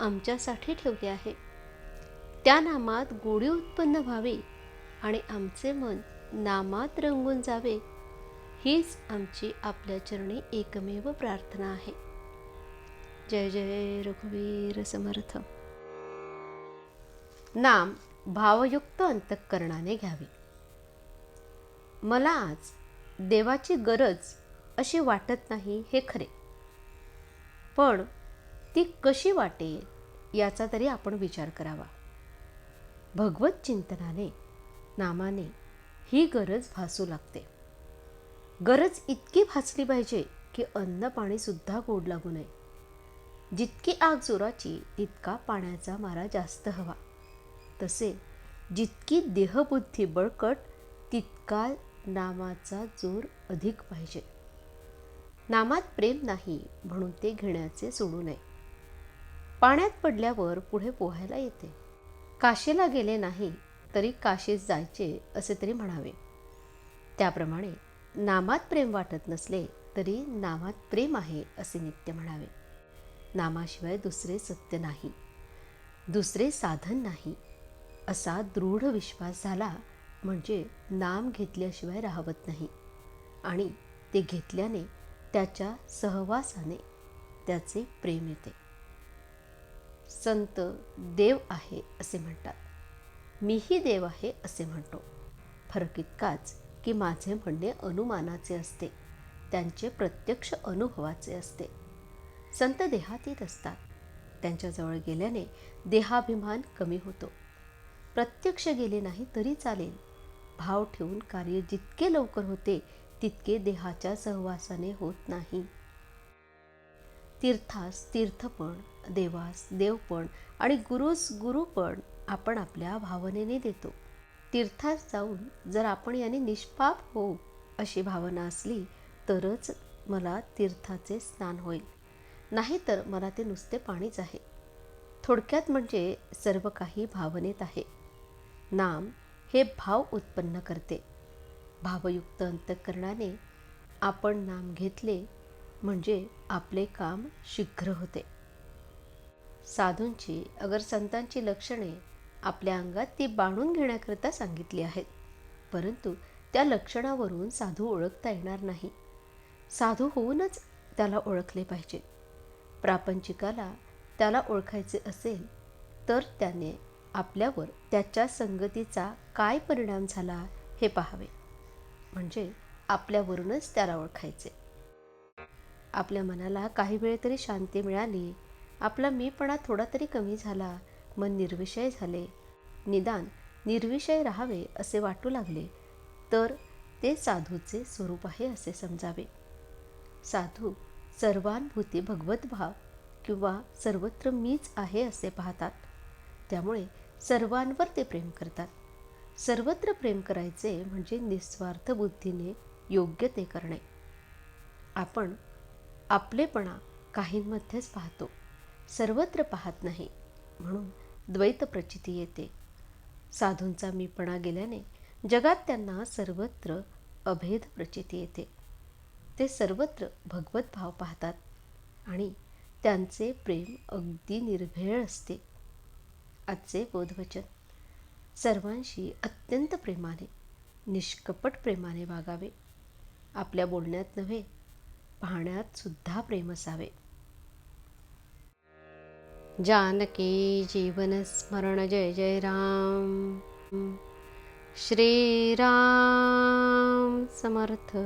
आमच्यासाठी ठेवले आहे. त्या नामात गोडी उत्पन्न व्हावी आणि आमचे मन नामात रंगून जावे हीच आमची आपल्या चरणी एकमेव प्रार्थना आहे. जय जय रघुवीर समर्थ. नाम भावयुक्त अंतःकरणाने घ्यावे. मला आज देवाची गरज अशी वाटत नाही हे खरे. पण ती कशी वाटेल याचा तरी आपण विचार करावा. भगवत चिंतनाने नामाने ही गरज भासू लागते. गरज इतकी भासली पाहिजे की अन्न पाणीसुद्धा गोड लागू नये. जितकी आग जोराची तितका पाण्याचा मारा जास्त हवा. तसे जितकी देहबुद्धी बळकट तितका नामाचा जोर अधिक पाहिजे. नामात प्रेम नाही म्हणून ते घेण्याचे सोडू नये. पाण्यात पडल्यावर पुढे पोहायला येते. काशीला गेले नाही तरी काशीत जायचे असे तरी म्हणावे. त्याप्रमाणे नामात प्रेम वाटत नसले तरी नामात प्रेम आहे असे नित्य म्हणावे. नामाशिवाय दुसरे सत्य नाही दुसरे साधन नाही असा दृढ विश्वास झाला म्हणजे नाम घेतल्याशिवाय राहवत नाही आणि ते घेतल्याने त्याच्या सहवासाने त्याचे प्रेम येते. संत देव आहे असे म्हणतात. मीही देव आहे असे म्हणतो. फरक इतकाच की माझे म्हणणे अनुमानाचे असते. त्यांचे प्रत्यक्ष अनुभवाचे असते. संत देहातीत असतात. त्यांच्याजवळ गेल्याने देहाभिमान कमी होतो. प्रत्यक्ष गेले नाही तरी चालेल. भाव ठेवून कार्य जितके लवकर होते तितके देहाच्या सहवासाने होत नाही. तीर्थास तीर्थपण देवास देवपण आणि गुरुस गुरुपण आपण आपल्या भावनेने देतो. तीर्थास जाऊन जर आपण याने निष्पाप होऊ अशी भावना असली तरच मला तीर्थाचे स्नान होईल. नाहीतर मला ते नुसते पाणीच आहे. थोडक्यात म्हणजे सर्व काही भावनेत आहे. नाम हे भाव उत्पन्न करते. भावयुक्त अंतकरणाने आपण नाम घेतले म्हणजे आपले काम शीघ्र होते. साधूंची अगर संतांची लक्षणे आपल्या अंगात ती बाणून घेण्याकरिता सांगितली आहेत. परंतु त्या लक्षणावरून साधू ओळखता येणार नाही. साधू होऊनच त्याला ओळखले पाहिजे. प्रापंचिकाला त्याला ओळखायचे असेल तर त्याने आपल्यावर त्याच्या संगतीचा काय परिणाम झाला हे पाहावे. म्हणजे आपल्यावरूनच त्याला ओळखायचे. आपल्या मनाला काही वेळ तरी शांती मिळाली. आपला मीपणा थोडा तरी कमी झाला. मन निर्विषय झाले. निदान निर्विषय राहावे असे वाटू लागले. तर ते साधूचे स्वरूप आहे असे समजावे. साधू सर्वानुभूती भगवद्भाव किंवा सर्वत्र मीच आहे असे पाहतात. त्यामुळे सर्वांवर ते प्रेम करतात. सर्वत्र प्रेम करायचे म्हणजे निस्वार्थ बुद्धीने योग्य ते करणे. आपण आपलेपणा काहींमध्येच पाहतो. सर्वत्र पाहत नाही. म्हणून द्वैत प्रचिती येते. साधूंचा मीपणा गेल्याने जगात त्यांना सर्वत्र अभेद प्रचिती येते. ते सर्वत्र भगवत भाव पाहतात आणि त्यांचे प्रेम अगदी निर्भेळ असते. आजचे बोधवचन सर्वांशी अत्यंत प्रेमाने निष्कपट प्रेमाने वागावे. आपल्या बोलण्यात नव्हे पाहण्यात सुद्धा प्रेम असावे. जानकी जीवन स्मरण जय जय राम. श्रीराम समर्थ.